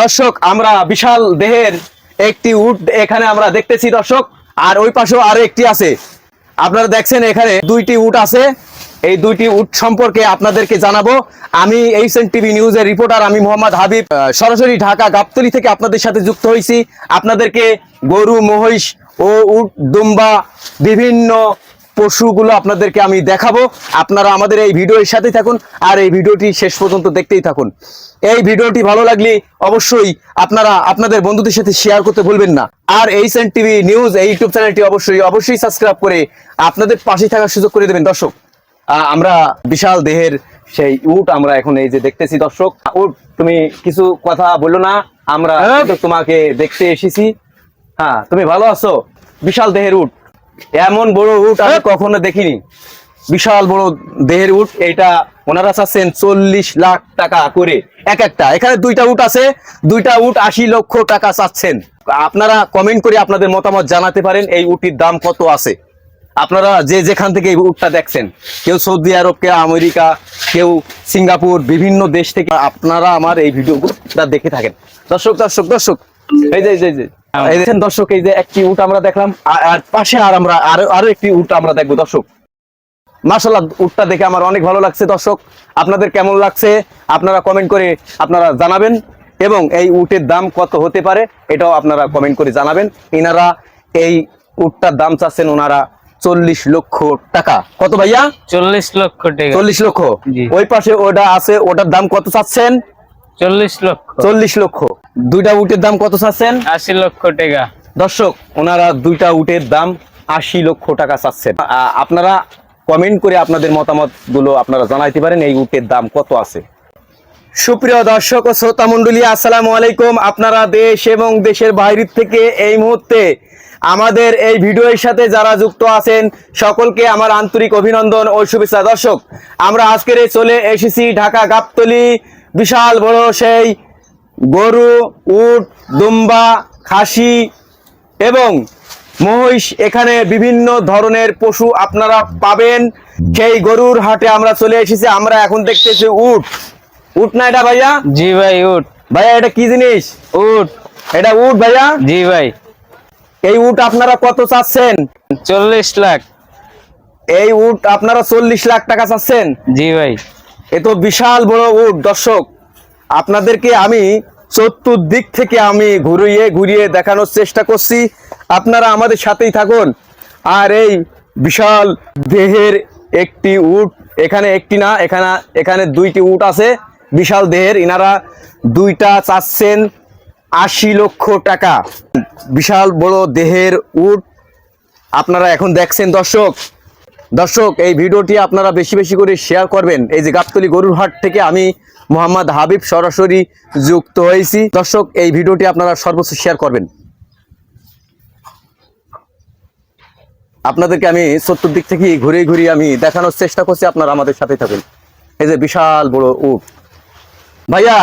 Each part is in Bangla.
দর্শক, আমরা বিশাল দেহের একটি উট এখানে আমরা দেখতেছি দর্শক, আর ওই পাশেও আরও একটি আছে। আপনারা দেখছেন এখানে দুইটি উট আছে। এই দুইটি উট সম্পর্কে আপনাদেরকে জানাব। আমি এইচএন টিভি নিউজের রিপোর্টার, আমি মোহাম্মদ হাবিব। সরাসরি ঢাকা গাবতলি থেকে আপনাদের সাথে যুক্ত হয়েছি। আপনাদেরকে গরু, মহিষ ও উট, দুম্বা, বিভিন্ন পশুগুলো আপনাদেরকে আমি দেখাবো। আপনারা আমাদের এই ভিডিওর সাথে থাকুন আর এই ভিডিওটি শেষ পর্যন্ত দেখতেই থাকুন। এই ভিডিওটি ভালো লাগলে অবশ্যই আপনারা আপনাদের বন্ধুদের সাথে শেয়ার করতে ভুলবেন না। আর এইচ এন টিভি নিউজ এই ইউটিউব চ্যানেলটি অবশ্যই অবশ্যই সাবস্ক্রাইব করে আপনাদের পাশে থাকার সুযোগ করে দেবেন। দর্শক আহ, আমরা বিশাল দেহের সেই উট আমরা এখন এই যে দেখতেছি। দর্শক উট তুমি কিছু কথা বলল না আমরা কিন্তু তোমাকে দেখতে এসেছি। হ্যাঁ তুমি ভালো আছো? বিশাল দেহের উট। এমন বড় উট আমি কখনো দেখিনি। বিশাল বড় দেহের উট এটা ওনারা চাচ্ছেন চল্লিশ লাখ টাকা করে। এক একটা। এখানে দুইটা উট আছে দুইটা উট আশি লক্ষ টাকা চাচ্ছেন। আপনারা কমেন্ট করে আপনাদের মতামত জানাতে পারেন এই উটির দাম কত আছে। আপনারা যে যেখান থেকে এই উটটা দেখছেন কেউ সৌদি আরব কেউ আমেরিকা কেউ সিঙ্গাপুর বিভিন্ন দেশ থেকে আপনারা আমার এই ভিডিওটা দেখে থাকেন। দর্শক দর্শক দর্শক এই যে এই যে, দর্শক এই যে একটি উট আমরা দেখলাম আর আর পাশে আর আমরা আরও আরও একটি উট আমরা দেখব দর্শক। মার্শাল্লাহ উটটা দেখে আমার অনেক ভালো লাগছে দর্শক। আপনাদের কেমন লাগছে? আপনারা কমেন্ট করে আপনারা জানাবেন এবং এই উটের দাম কত হতে পারে এটাও আপনারা কমেন্ট করে জানাবেন। ইনারা এই উটটার দাম চাচ্ছেন ওনারা চল্লিশ লক্ষ টাকা। কত ভাইয়া? চল্লিশ লক্ষ টাকা। চল্লিশ লক্ষ। ওই পাশে ওটা আছে ওটার দাম কত চাচ্ছেন? চল্লিশ লক্ষ। চল্লিশ লক্ষ। দুইটা উটের দাম কত চাচ্ছেন? আশি লক্ষ টাকা। দর্শক ওনারা দুইটা উটের দাম আশি লক্ষ টাকা চাচ্ছেন। আপনারা কমেন্ট করে আপনাদের মতামতগুলো আপনারা জানাইতে পারেন এই উটের দাম কত আছে। সুপ্রিয় দর্শক ও শ্রোতা মন্ডলী আসসালামু আলাইকুম। আপনারা দেশ এবং দেশের বাইরের থেকে এই মুহূর্তে আমাদের এই ভিডিওর সাথে যারা যুক্ত আছেন সকলকে আমার আন্তরিক অভিনন্দন ও শুভেচ্ছা। দর্শক আমরা আজকের এই চলে এসেছি ঢাকা গাবতলি বিশাল বড় সেই গরু উট দুম্বা খাসি এবং মহিষ এখানে বিভিন্ন ধরনের পশু আপনারা পাবেন। সেই গরুর হাটে আমরা চলে এসেছি আমরা এখন দেখতেছি উট। উট না এটা ভাইয়া? জি ভাই উট। ভাইয়া এটা কি জিনিস? উট। এটা উট ভাইয়া? জি ভাই। এই উট আপনারা কত চাচ্ছেন? চল্লিশ লাখ। এই উট আপনারা চল্লিশ লাখ টাকা চাচ্ছেন? জি ভাই। এ তো বিশাল বড় উট দর্শক। আপনাদেরকে আমি চতুর্দিক থেকে আমি ঘুরিয়ে ঘুরিয়ে দেখানোর চেষ্টা করছি। আপনারা আমাদের সাথেই থাকুন। আর এই বিশাল দেহের একটি উট, এখানে একটি না, এখানে এখানে দুইটি উট আছে। বিশাল দেহের, ইনারা দুইটা চাচ্ছেন আশি লক্ষ টাকা। বিশাল বড় দেহের উট আপনারা এখন দেখছেন, দর্শক। দর্শক এই ভিডিওটি আপনারা বেশি বেশি করে শেয়ার করবেন। এই যে গাবতলি গরুর হাট থেকে আমি মোহাম্মদ হাবিব সরাসরি যুক্ত হয়েছি। দর্শক এই ভিডিওটি আপনারা সর্বোচ্চ শেয়ার করবেন। আপনাদেরকে আমি চতুর্দিক থেকে ঘুরে ঘুরিয়ে আমি দেখানোর চেষ্টা করছি আপনারা আমাদের সাথে থাকেন। এই যে বিশাল বড় উট। ভাইয়া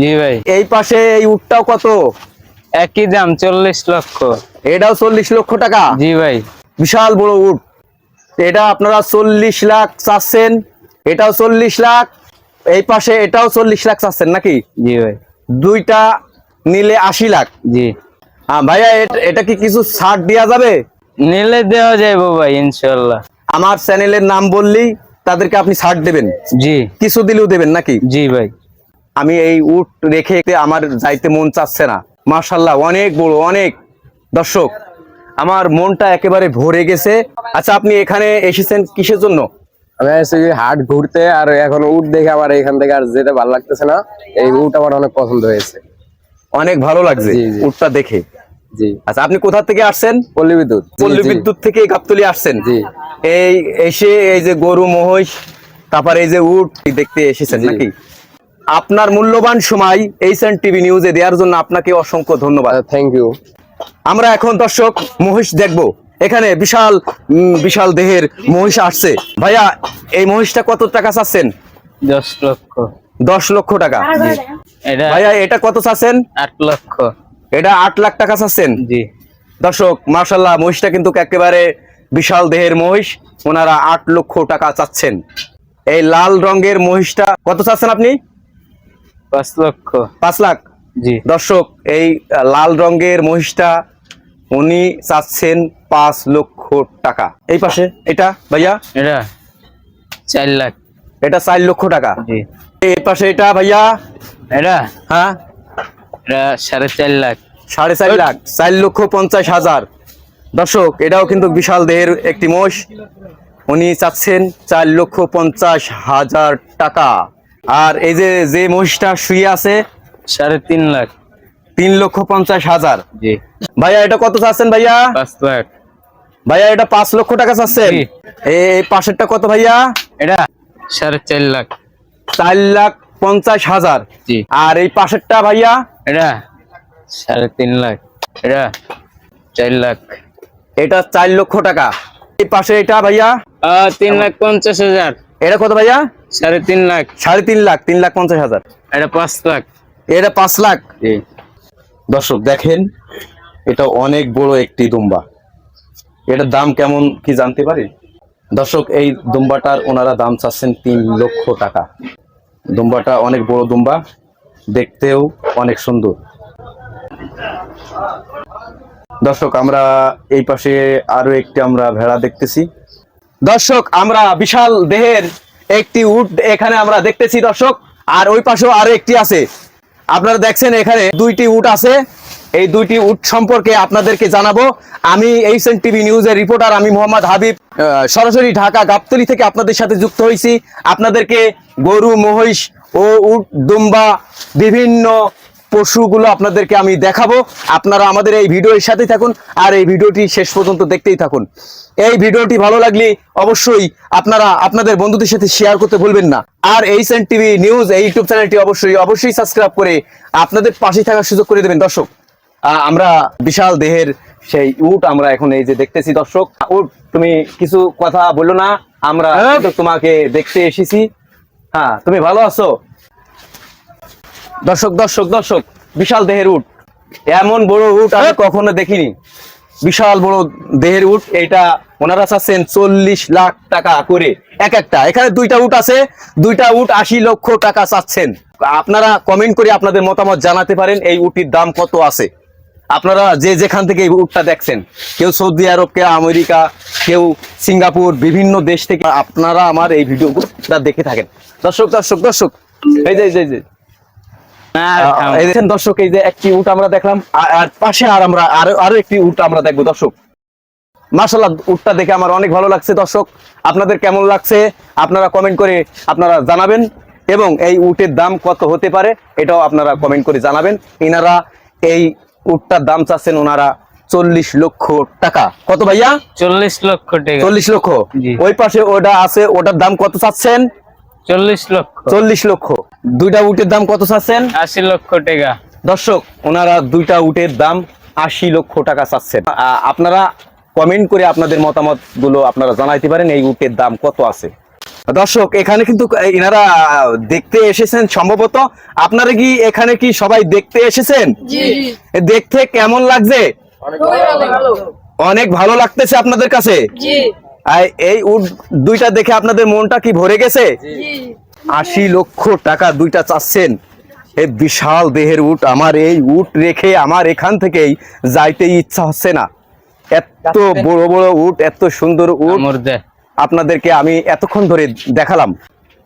জি ভাই। এই পাশে এই উটটাও কত? একই দাম চল্লিশ লক্ষ। এটাও চল্লিশ লক্ষ টাকা? জি ভাই। বিশাল বড় উট। এটা আপনারা চল্লিশ লাখ চাচ্ছেন এটাও চল্লিশ লাখ এই পাশে এটাও চল্লিশ লাখ চাচ্ছেন নাকি? জি ভাই। দুইটা নিলে আশি লাখ। জি। আহ, ভাইয়া এট- কি কিছু ছাড় দেওয়া যাবে? নিলে দেওয়া যাইবো ভাই ইনশাল্লাহ। আমার চ্যানেলের নাম বললেই তাদেরকে আপনি ছাড় দেবেন। জি। কিছু দিলেও দেবেন নাকি? জি ভাই। আমি এই উট রেখে আমার যাইতে মন চাচ্ছে না। মার্শাল্লাহ অনেক বড় অনেক। দর্শক আমার মনটা একেবারে ভরে গেছে। আচ্ছা আপনি এখানে এসেছেন কিসের জন্য? আমি হাট ঘুরতে আর এখন উট দেখে আমার এখান থেকে আর যেতে ভালো লাগতেছে না। এই উট আমার অনেক পছন্দ হয়েছে। অনেক ভালো লাগছে। উটটা দেখে। জি। আচ্ছা আপনি কোথা থেকে আসছেন? পল্লী বিদ্যুৎ। পল্লী। বিদ্যুৎ থেকে গাবতলি আসছেন। জি। এই এসে এই যে গরু মহিষ তারপর এই যে উট দেখতে এসেছেন। নাকি? আপনার মূল্যবান সময় এইচএন টিভি নিউজে দেওয়ার জন্য আপনাকে অসংখ্য ধন্যবাদ। থ্যাংক ইউ আমরা এখন দর্শক মহিষ দেখব। এখানে বিশাল বিশাল দেহের মহিষ আসছে। ভাইয়া এই মহিষটা কত টাকা চাচ্ছেন? দশ লক্ষ। দশ লক্ষ টাকা। ভাইয়া এটা কত চাচ্ছেন? আট লক্ষ। এটা আট লাখ টাকা চাচ্ছেন? জি। দর্শক মার্শাল্লাহ মহিষটা কিন্তু একেবারে বিশাল দেহের মহিষ। ওনারা আট লক্ষ টাকা চাচ্ছেন। এই লাল রঙের মহিষটা কত চাচ্ছেন আপনি? পাঁচ লক্ষ। পাঁচ লাখ। দর্শক এই লাল রঙের মহিষটা উনি চাচ্ছেন পাঁচ লক্ষ টাকা। এই পাশে? এটা ভাইয়া? এটা চার লাখ। এটা চার লক্ষ টাকা। জি। এই পাশে এটা ভাইয়া? এটা? হ্যাঁ। এটা সাড়ে চার লাখ। সাড়ে চার লাখ চার লক্ষ পঞ্চাশ হাজার। দর্শক এটাও কিন্তু বিশাল দেহের একটি মোষ উনি চাচ্ছেন চার লক্ষ পঞ্চাশ হাজার টাকা। আর এই যে যে মহিষটা শুয়ে আছে সাড়ে তিন লাখ। তিন লক্ষ পঞ্চাশ হাজার। জি। ভাইয়া এটা কত চাচ্ছেন ভাইয়া? পাঁচ লাখ। ভাইয়া এটা পাঁচ লক্ষ টাকা চাচ্ছেন? এই পাশেরটা কত ভাইয়া? এটা সাড়ে চার লাখ। চার লাখ পঞ্চাশ হাজার। জি। আর এই পাশেরটা ভাইয়া? এটা সাড়ে তিন লাখ। এটা চার লাখ। এটা চার লক্ষ টাকা। এই পাশে এটা ভাইয়া? তিন লাখ পঞ্চাশ হাজার। এটা কত ভাইয়া? সাড়ে তিন লাখ। সাড়ে তিন লাখ তিন লাখ পঞ্চাশ হাজার। এটা পাঁচ লাখ। এটা পাঁচ লাখ? দর্শক, দেখেন, এটা অনেক বড় একটি দুম্বা। এটার দাম কেমন কি জানতে পারি? দর্শক, এই দুম্বাটার ওনারা দাম চাচ্ছেন তিন লক্ষ টাকা। দুম্বাটা অনেক বড় দুম্বা, দেখতেও অনেক সুন্দর। দর্শক, আমরা এই পাশে আরও একটি আমরা ভেড়া দেখতেছি। দর্শক, আমরা বিশাল দেহের একটি উট এখানে আমরা দেখতেছি, দর্শক। আর ওই পাশেও আরও একটি আছে। আপনারা দেখছেন এখানে দুইটি উট আছে। এই দুইটি উট সম্পর্কে আপনাদেরকে জানাব। আমি এইচএন টিভি নিউজের রিপোর্টার আমি মোহাম্মদ হাবিব। সরাসরি ঢাকা গাবতলি থেকে আপনাদের সাথে যুক্ত হয়েছি। আপনাদেরকে গরু, মহিষ ও উট, দুম্বা, বিভিন্ন পশুগুলো আপনাদেরকে আমি দেখাবো। আপনারা আমাদের এই ভিডিওর সাথে থাকুন আর এই ভিডিওটি শেষ পর্যন্ত দেখতেই থাকুন। এই ভিডিওটি ভালো লাগলে অবশ্যই আপনারা আপনাদের বন্ধুদের সাথে শেয়ার করতে ভুলবেন না। আর এইচ এন টিভি নিউজ এই ইউটিউব চ্যানেলটি অবশ্যই অবশ্যই সাবস্ক্রাইব করে আপনাদের পাশে থাকার সুযোগ করে দেবেন। দর্শক আমরা বিশাল দেহের সেই উট আমরা এখন এই যে দেখতেছি। দর্শক উট তুমি কিছু কথা বলল না আমরা কিন্তু তোমাকে দেখতে এসেছি। হ্যাঁ তুমি ভালো আছো? দর্শক দর্শক দর্শক বিশাল দেহের উট। এমন বড় উট আমি কখনো দেখিনি। বিশাল বড় দেহের উট এইটা ওনারা চাচ্ছেন চল্লিশ লাখ টাকা করে। এক একটা। এখানে দুইটা উট আছে দুইটা উট আশি লক্ষ টাকা চাচ্ছেন। আপনারা কমেন্ট করে আপনাদের মতামত জানাতে পারেন এই উটির দাম কত আছে। আপনারা যে যেখান থেকে এই উটটা দেখছেন কেউ সৌদি আরব কেউ আমেরিকা কেউ সিঙ্গাপুর বিভিন্ন দেশ থেকে আপনারা আমার এই ভিডিওটা দেখে থাকেন। দর্শক দর্শক দর্শক এই যে এই যে, এই যে না আহ, এই দেখেন দর্শক এই যে একটি উট আমরা দেখলাম আর- পাশে আর আমরা আরও আরও একটি উট আমরা দেখব দর্শক। মার্শাল্লাহ উটটা দেখে আমার অনেক ভালো লাগছে দর্শক। আপনাদের কেমন লাগছে আপনারা কমেন্ট করে আপনারা জানাবেন এবং এই উটের দাম কত হতে পারে এটাও আপনারা কমেন্ট করে জানাবেন। ইনারা এই উটটার দাম চাচ্ছেন ওনারা চল্লিশ লক্ষ টাকা। কত ভাইয়া? চল্লিশ লক্ষ টাকা। চল্লিশ লক্ষ। ওই পাশে ওটা আছে ওটার দাম কত চাচ্ছেন? চল্লিশ লক্ষ। চল্লিশ লক্ষ। দুইটা উটের দাম কত চাচ্ছেন? আশি লক্ষ টাকা। দর্শক ওনারা দুইটা উটের দাম আশি লক্ষ টাকা চাচ্ছেন। আপনারা কমেন্ট করে আপনাদের মতামতগুলো আপনারা জানাইতে পারেন এই উটের দাম কত আছে। দর্শক এখানে কিন্তু এনারা দেখতে এসেছেন সম্ভবত। আপনারা কি এখানে কি সবাই দেখতে এসেছেন? দেখতে কেমন লাগছে? অনেক ভালো লাগতেছে আপনাদের কাছে? এই উট দুইটা দেখে আপনাদের মনটা কি ভরে গেছে? আশি লক্ষ টাকা দুইটা চাচ্ছেন। এই বিশাল দেহের উট। আমার এই উট রেখে আমার এখান থেকেই যাইতে ইচ্ছা হচ্ছে না। এত বড় বড় উট এত সুন্দর উট। আপনাদেরকে আমি এতক্ষণ ধরে দেখালাম।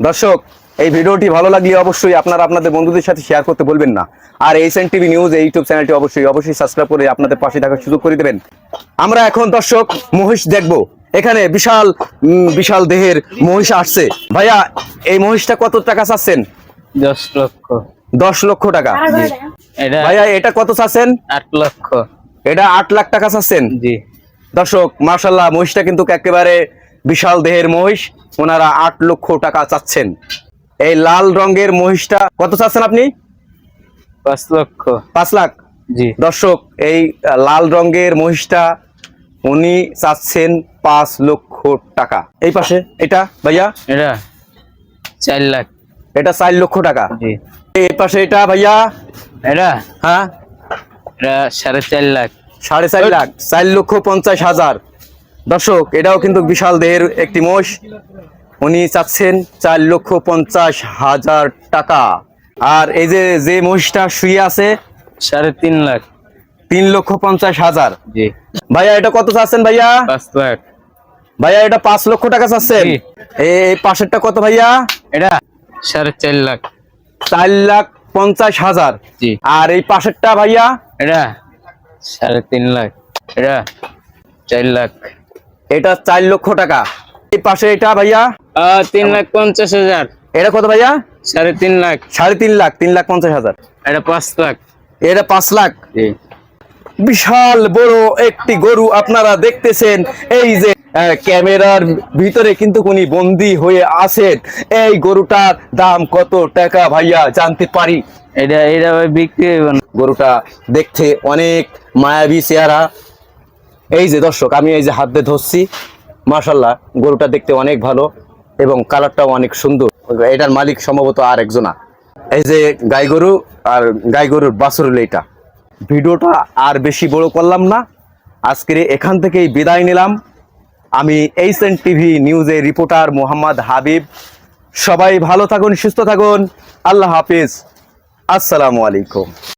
দর্শক এই ভিডিওটি ভালো লাগলে অবশ্যই আপনারা আপনাদের বন্ধুদের সাথে শেয়ার করতে বলবেন না। আর এইচ এন টিভি নিউজ এই ইউটিউব চ্যানেলটি অবশ্যই অবশ্যই সাবস্ক্রাইব করে আপনাদের পাশে থাকার সুযোগ করে দেবেন। আমরা এখন দর্শক মহিষ দেখব। এখানে বিশাল উম, বিশাল দেহের মহিষ আসছে। ভাইয়া এই মহিষটা কত টাকা চাচ্ছেন? দশ লক্ষ। দশ লক্ষ টাকা। ভাইয়া এটা কত চাচ্ছেন? আট লক্ষ। এটা আট লাখ টাকা চাচ্ছেন? জি। দর্শক মার্শাল্লাহ মহিষটা কিন্তু একেবারে বিশাল দেহের মহিষ। ওনারা আট লক্ষ টাকা চাচ্ছেন। এই লাল রঙের মহিষটা কত চাচ্ছেন আপনি? পাঁচ লক্ষ। পাঁচ লাখ? জি। দর্শক এই লাল রঙের মহিষটা উনি চাচ্ছেন পাঁচ লক্ষ টাকা। এই পাশে এটা ভাইয়া? এটা চার লাখ। এটা চার লক্ষ টাকা। এই পাশে এটা ভাইয়া? এটা? হ্যাঁ? এটা সাড়ে চার লাখ। সাড়ে চার লাখ চার লক্ষ পঞ্চাশ হাজার। দর্শক এটাও কিন্তু বিশাল দেহের একটি মোষ। উনি চাচ্ছেন চার লক্ষ পঞ্চাশ হাজার টাকা। আর এই যে যে মহিষটা শুয়ে আছে সাড়ে তিন লাখ। তিন লক্ষ পঞ্চাশ হাজার। জি। ভাইয়া এটা কত চাচ্ছেন ভাইয়া? ভাইয়া এটা পাঁচ লক্ষ টাকা চাচ্ছেন। এই পাশেরটা কত ভাইয়া? এটা সাড়ে চার লাখ। চার লাখ পঞ্চাশ হাজার। আর এই পাশেরটা ভাইয়া? এটা সাড়ে তিন লাখ। এটা চার লাখ। এটা চার লক্ষ টাকা। এই পাশে এটা ভাইয়া? তিন লাখ পঞ্চাশ হাজার। এটা কত ভাইয়া? সাড়ে তিন লাখ। সাড়ে তিন লাখ তিন লাখ পঞ্চাশ হাজার। এটা পাঁচ লাখ। এটা পাঁচ লাখ। জি। বিশাল বড় একটি গরু আপনারা দেখতেছেন। এই যে ক্যামেরার ভিতরে কিন্তু উনি বন্দি হয়ে আছেন। এই গরুটার দাম কত টাকা ভাইয়া? জানতে পারি। এটা এটা বিক্রি গরুটা দেখতে অনেক মায়াবী চেহারা। এই যে দর্শক আমি এই যে হাত দিয়ে ধরছি। মার্শাল্লাহ গরুটা দেখতে অনেক ভালো এবং কালারটাও অনেক সুন্দর। এটার মালিক সম্ভবত আর একজনা। এই যে গাই গরু আর গাই গরুর বাছুর এটা। ভিডিওটা আর বেশি বড় করলাম না। আজকের এখান থেকেই বিদায় নিলাম। আমি এইচএন টিভি নিউজের রিপোর্টার মোহাম্মদ হাবিব। সবাই ভালো থাকুন, সুস্থ থাকুন। আল্লাহ হাফিজ। আসসালামু আলাইকুম।